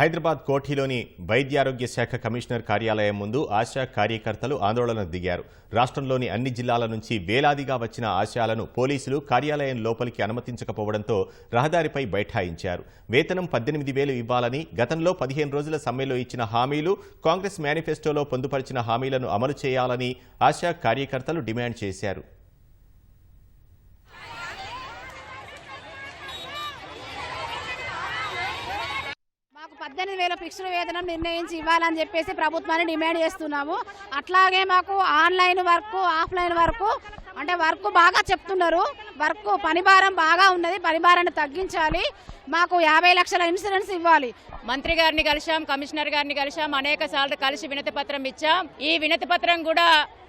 హైదరాబాద్ కోఠిలోని వైద్యారోగ్య శాఖ కమిషనర్ కార్యాలయం ముందు ఆశా కార్యకర్తలు ఆందోళన దిగారు. రాష్ట్రంలోని అన్ని జిల్లాల నుంచి వేలాదిగా వచ్చిన ఆశాలను పోలీసులు కార్యాలయం లోపలికి అనుమతించకపోవడంతో రహదారిపై బైఠాయించారు. వేతనం పద్దెనిమిది వేలు ఇవ్వాలని గతంలో పదిహేను రోజుల సమ్మెలో ఇచ్చిన హామీలు కాంగ్రెస్ మేనిఫెస్టోలో పొందుపరిచిన హామీలను అమలు చేయాలని ఆశా కార్యకర్తలు డిమాండ్ చేశారు మాకు పద్దెనిమిది వేల ఫిక్స్డ్ వేతనం నిర్ణయించి ఇవ్వాలని చెప్పేసి ప్రభుత్వాన్ని డిమాండ్ చేస్తున్నాము. అట్లాగే మాకు ఆన్లైన్ వర్క్ ఆఫ్లైన్ వర్క్ అంటే వర్క్ బాగా చెప్తున్నారు. వర్క్ పనిభారం బాగా ఉన్నది పనిభారాన్ని తగ్గించాలి. మాకు యాభై లక్షల ఇన్సూరెన్స్ ఇవ్వాలి. మంత్రి గారిని కలిశాం కమిషనర్ గారిని కలిశాం అనేక సార్లు కలిసి వినతి పత్రం ఇచ్చాం. ఈ వినతి పత్రం కూడా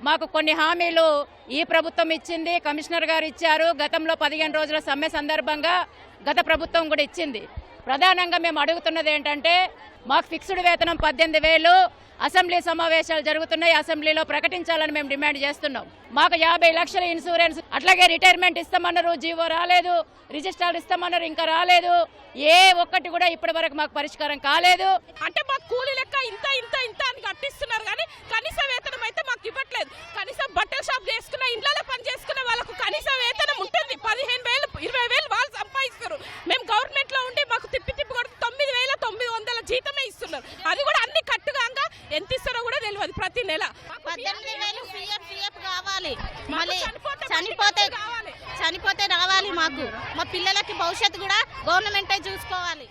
మాకు కొన్ని హామీలు ఈ ప్రభుత్వం ఇచ్చింది. కమిషనర్ గారు ఇచ్చారు. గతంలో పదిహేను రోజుల సమ్మె సందర్భంగా గత ప్రభుత్వం కూడా ఇచ్చింది. ప్రధానంగా మేము అడుగుతున్నది ఏంటంటే మాకు ఫిక్స్డ్ వేతనం పద్దెనిమిది వేలు అసెంబ్లీ సమావేశాలు జరుగుతున్నాయి అసెంబ్లీలో ప్రకటించాలని మేము డిమాండ్ చేస్తున్నాం. మాకు యాభై లక్షల ఇన్సూరెన్స్ అట్లాగే రిటైర్మెంట్ ఇస్తామన్నారు జీవో రాలేదు రిజిస్టర్ ఇస్తామన్నారు ఇంకా రాలేదు. ఏ ఒక్కటి కూడా ఇప్పటి వరకు మాకు పరిష్కారం కాలేదు. అంటే మాకు కూలీ లెక్క ఇంత ఇంత ఇంత అని కట్టిస్తున్నారు కానీ ఎంత ఇస్తారో కూడా తెలియదు ప్రతి నెల. పద్దెనిమిది వేలు పిఎఫ్ పిఎఫ్ కావాలి. మళ్ళీ చనిపోతే చనిపోతే కావాలి. చనిపోతే రావాలి మాకు. మా పిల్లలకి భవిష్యత్తు కూడా గవర్నమెంటే చూసుకోవాలి.